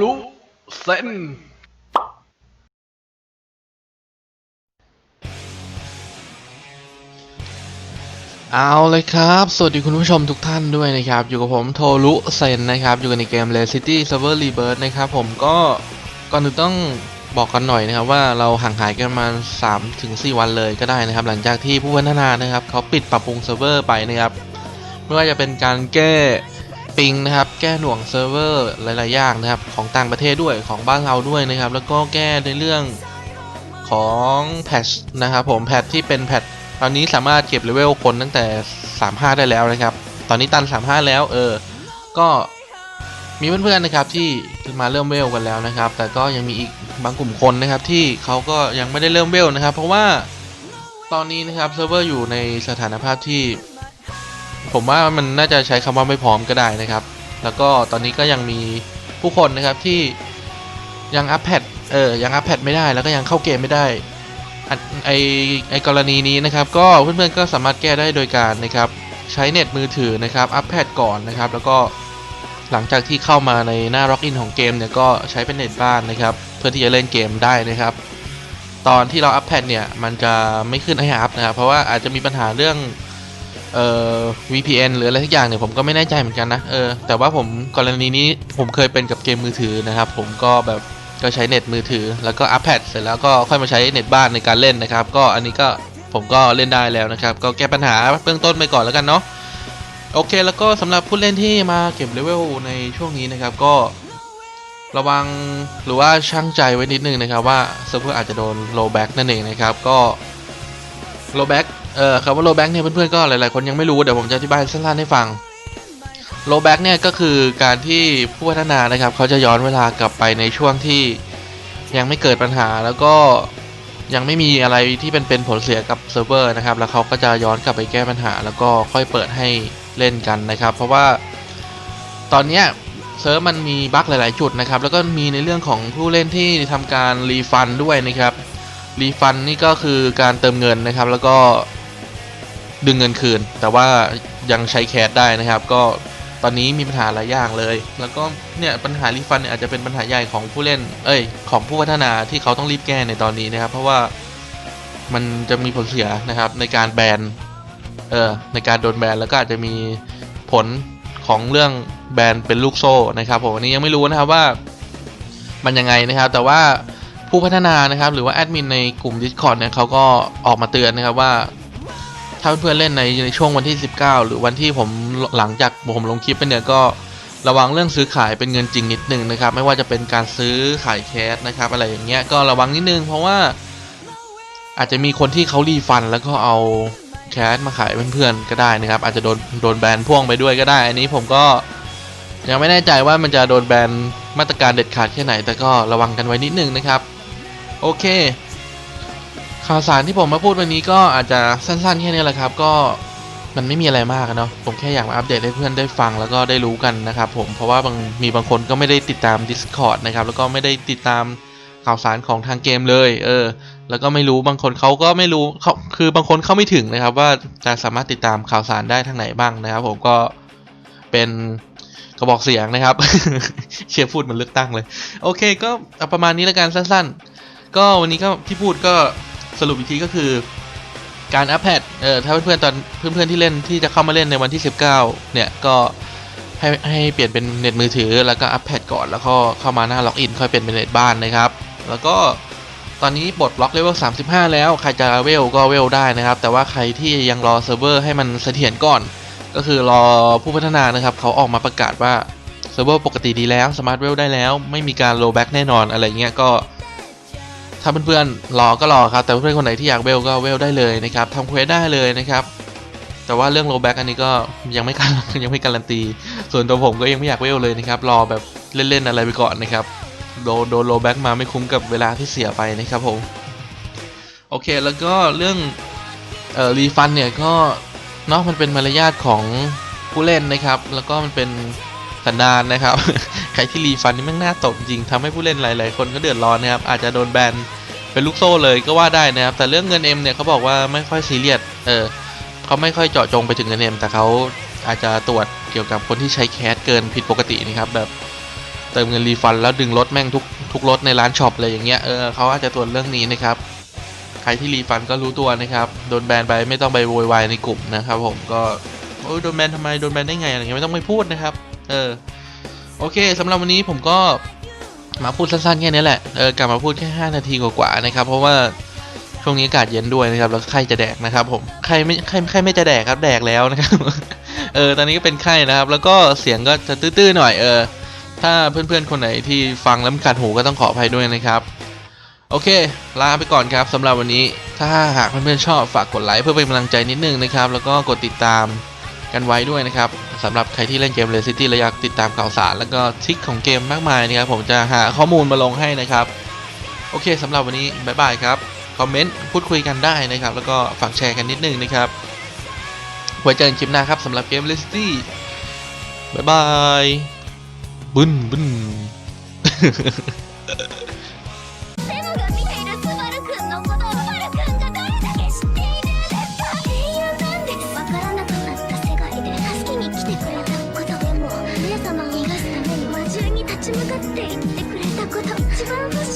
รุเซนเอาเลยครับ สวัสดีคุณผู้ชมทุกท่านด้วยนะครับ อยู่กับผมโทรุเซนนะครับ อยู่กันในเกม l a City Server Rebirth นะครับผมก็ก่อนอื่นต้องบอกกันหน่อยนะครับว่าเราห่างหายกันมา3ถึง4วันเลยก็ได้นะครับ หลังจากที่ผู้พัฒนานะครับเขาปิดปรับปรุงเซิร์ฟเวอร์ไปนะครับ ไม่ว่าจะเป็นการแก้ ปิงนะครับแก้หน่วงเซิร์ฟเวอร์หลายๆอย่างนะครับของต่างประเทศด้วยของบ้านเราด้วยนะครับ แล้วก็แก้ในเรื่องของแพทชนะครับผมแพทที่เป็นแพทตอนนี้สามารถเก็บเลเวลคนตั้งแต่ 35 ได้แล้วนะครับ ตอนนี้ตัน 35 แล้วเออ ก็มีเพื่อนๆนะครับที่มาเริ่มเวลกันแล้วนะครับ แต่ก็ยังมีอีกบางกลุ่มคนนะครับที่เขาก็ยังไม่ได้เริ่มเวลนะครับ เพราะว่าตอนนี้นะครับเซิร์ฟเวอร์อยู่ในสถานภาพที่ ผมว่ามันน่าจะใช้คำว่าไม่พร้อมก็ได้นะครับ แล้วก็ตอนนี้ก็ยังมีผู้คนนะครับที่ยังอัพแพดเออยังอัพแพดไม่ได้แล้วก็ยังเข้าเกมไม่ได้ไอไอกรณีนี้นะครับ ก็เพื่อนๆก็สามารถแก้ได้โดยการนะครับใช้เน็ตมือถือนะครับอัพแพดก่อนนะครับ แล้วก็หลังจากที่เข้ามาในหน้าล็อกอินของเกมเนี่ยก็ใช้เป็นเน็ตบ้านนะครับ เพื่อที่จะเล่นเกมได้นะครับ ตอนที่เราอัพแพดเนี่ยมันจะไม่ขึ้นให้อัพนะครับ เพราะว่าอาจจะมีปัญหาเรื่อง เอ่อ VPN หรืออะไรทุกอย่างเนี่ยผมก็ไม่แน่ใจเหมือนกันนะเออแต่ว่าผมกรณีนี้ผมเคยเป็นกับเกมมือถือนะครับผมก็แบบก็ใช้เน็ตมือถือ แล้วก็อัพแพดเสร็จแล้วก็ค่อยมาใช้เน็ตบ้านในการเล่นนะครับ ก็อันนี้ก็ผมก็เล่นได้แล้วนะครับ ก็แก้ปัญหาเบื้องต้นไปก่อนแล้วกันเนาะโอเคแล้วก็สำหรับผู้เล่นที่มาเก็บเลเวลในช่วงนี้นะครับก็ระวังหรือว่าช่างใจไว้นิดนึงนะครับว่าเซิร์ฟเวอร์อาจจะโดนโลแบ็กนั่นเองนะครับก็โลแบ็ก เออคำว่าโลแบ็กเนี่ยเพื่อนๆก็หลายๆคนยังไม่รู้เดี๋ยวผมจะอธิบายสั้นๆให้ฟังโลแบ็กเนี่ยก็คือการที่ผู้พัฒนานะครับเขาจะย้อนเวลากลับไปในช่วงที่ยังไม่เกิดปัญหาแล้วก็ยังไม่มีอะไรที่เป็นเป็นผลเสียกับเซิร์ฟเวอร์นะครับแล้วเขาก็จะย้อนกลับไปแก้ปัญหา แล้วก็ค่อยเปิดให้เล่นกันนะครับ เพราะว่าตอนเนี้ยเซิร์ฟมันมีบั๊กหลาย ๆ จุดนะครับ แล้วก็มีในเรื่องของผู้เล่นที่ทำการรีฟันด้วยนะครับรีฟันนี่ก็คือการเติมเงินนะครับ แล้วก็ ดึงเงินคืน แต่ว่ายังใช้แคสได้นะครับ ก็ตอนนี้มีปัญหาหลายอย่างเลย แล้วก็เนี่ยปัญหารีฟันเนี่ยอาจจะเป็นปัญหาใหญ่ของผู้เล่น เอ้ย ของผู้พัฒนาที่เขาต้องรีบแก้ในตอนนี้นะครับ เพราะว่ามันจะมีผลเสียนะครับในการแบน เออในการโดนแบนแล้วก็อาจจะมีผลของเรื่องแบนเป็นลูกโซ่นะครับผมอันนี้ยังไม่รู้นะครับว่ามันยังไงนะครับ แต่ว่าผู้พัฒนานะครับ หรือว่าแอดมินในกลุ่ม Discord เนี่ยเขาก็ออกมาเตือนนะครับว่า ถ้าเพื่อนๆเล่นในในช่วงวันที่ 19 หรือวันที่ผมหลังจากผมลงคลิปไปเนี่ยก็ระวังเรื่องซื้อขายเป็นเงินจริงนิดนึงนะครับ ไม่ว่าจะเป็นการซื้อขายแคสนะครับ อะไรอย่างเงี้ยก็ระวังนิดนึงเพราะว่าอาจจะมีคนที่เขารีฟันแล้วก็เอาแคสมาขายเพื่อนๆก็ได้นะครับ อาจจะโดนโดนแบนพ่วงไปด้วยก็ได้ อันนี้ผมก็ยังไม่แน่ใจว่ามันจะโดนแบนมาตรการเด็ดขาดแค่ไหน แต่ก็ระวังกันไว้นิดนึงนะครับ โอเค ข่าวสารที่ผมมาพูดวันนี้ก็อาจจะสั้นๆแค่นี้แหละครับ ก็มันไม่มีอะไรมากเนาะผมแค่อยากมาอัปเดตให้เพื่อนได้ฟังแล้วก็ได้รู้กันนะครับผมเพราะว่าบางมีบางคนก็ไม่ได้ติดตาม Discord นะครับแล้วก็ไม่ได้ติดตามข่าวสารของทางเกมเลย เออ แล้วก็ไม่รู้บางคนเขาก็ไม่รู้เขาคือบางคนเข้าไม่ถึงนะครับ ว่าจะสามารถติดตามข่าวสารได้ทางไหนบ้างนะครับ ผมก็เป็นกระบอกเสียงนะครับ เชียร์พูดมันเลือกตั้งเลย โอเค ก็ประมาณนี้แล้วกันสั้น ๆ ก็วันนี้ก็ที่พูดก็ สรุปอีกทีก็คือการอัพแพดเออถ้าเพื่อนๆตอนเพื่อนๆที่เล่นที่จะเข้ามาเล่นในวันที่ 19 เนี่ยก็ให้ให้เปลี่ยนเป็นเน็ตมือถือแล้วก็อัพแพดก่อนแล้วก็เข้ามาหน้าล็อกอินค่อยเปลี่ยนเป็นเน็ตบ้านนะครับ แล้วก็ตอนนี้ปลดล็อกเลเวล 35 แล้วใครจะเวลก็เวลได้นะครับ แต่ว่าใครที่ยังรอเซิร์ฟเวอร์ให้มันเสถียรก่อน ก็คือรอผู้พัฒนานะครับเขาออกมาประกาศว่าเซิร์ฟเวอร์ปกติดีแล้วสมาร์ทเวลได้แล้ว ไม่มีการโลแบ็กแน่นอนอะไรเงี้ยก็ ถ้าเพื่อนๆรอก็รอครับ แต่เพื่อนๆคนไหนที่อยากเวลก็เวลได้เลยนะครับทำเควสได้เลยนะครับ แต่ว่าเรื่องโลแบ็กอันนี้ก็ยังไม่การยังไม่การันตี ส่วนตัวผมก็ยังไม่อยากเวลเลยนะครับ รอแบบเล่นๆอะไรไปก่อนนะครับ โดนโดนโลแบ็กมาไม่คุ้มกับเวลาที่เสียไปนะครับผม โอเคแล้วก็เรื่องเอ่อรีฟันเนี่ยก็เนาะมันเป็นมารยาทของผู้เล่นนะครับ แล้วก็มันเป็น สันดานนะครับ ใครที่รีฟันนี่แม่งน่าตบจริงทำให้ผู้เล่นหลาย ๆ คนก็เดือดร้อนนะครับ อาจจะโดนแบนเป็นลูกโซ่เลยก็ว่าได้นะครับ แต่เรื่องเงินเอ็มเนี่ยเขาบอกว่าไม่ค่อยซีเรียส เออเขาไม่ค่อยเจาะจงไปถึงเงินเอ็มแต่เขาอาจจะตรวจเกี่ยวกับคนที่ใช้แคสเกินผิดปกตินะครับแบบเติมเงินรีฟันแล้วดึงรถแม่งทุกทุกรถในร้านช็อปอะไรอย่างเงี้ย เออเขาอาจจะตรวจเรื่องนี้นะครับ ใครที่รีฟันก็รู้ตัวนะครับ โดนแบนไปไม่ต้องไปโวยวายในกลุ่มนะครับผมก็โอ้ยโดนแบนทำไม โดนแบนได้ไงอะไรเงี้ยไม่ต้องไปพูดนะครับ เออ โอเคสำหรับวันนี้ผมก็มาพูดสั้นๆแค่นี้แหละ เออกลับมาพูดแค่ 5 นาทีกว่าๆนะครับ เพราะว่าช่วงนี้อากาศเย็นด้วยนะครับ แล้วใครจะแดกนะครับ ผมใครไม่ใครใครไม่จะแดกครับ แดกแล้วนะครับ เออ ตอนนี้ก็เป็นไข้นะครับ แล้วก็เสียงก็จะตื้อๆหน่อย เออ ถ้าเพื่อนๆคนไหนที่ฟังแล้วมันขัดหูก็ต้องขออภัยด้วยนะครับ โอเค ลาไปก่อนครับสำหรับวันนี้ ถ้าหากเพื่อนๆชอบฝากกดไลค์เพื่อเป็นกำลังใจนิดนึงนะครับ แล้วก็กดติดตามกันไว้ด้วยนะครับ สำหรับใครที่เล่นเกม r e City และอยากติดตามข่าวสาร แล้วก็ทริคของเกมมากมายนะครับ ผมจะหาข้อมูลมาลงให้นะครับ โอเคสำหรับวันนี้บ๊ายบายครับคอมเมนต์พูดคุยกันได้นะครับ แล้วก็ฝากแชร์กันนิดนึงนะครับไว้เจอกันคลิปหน้าครับสำหรับเกม r e City บ๊ายบายบึ้นบึ้น ち向かって言ってくれたこと一番欲しい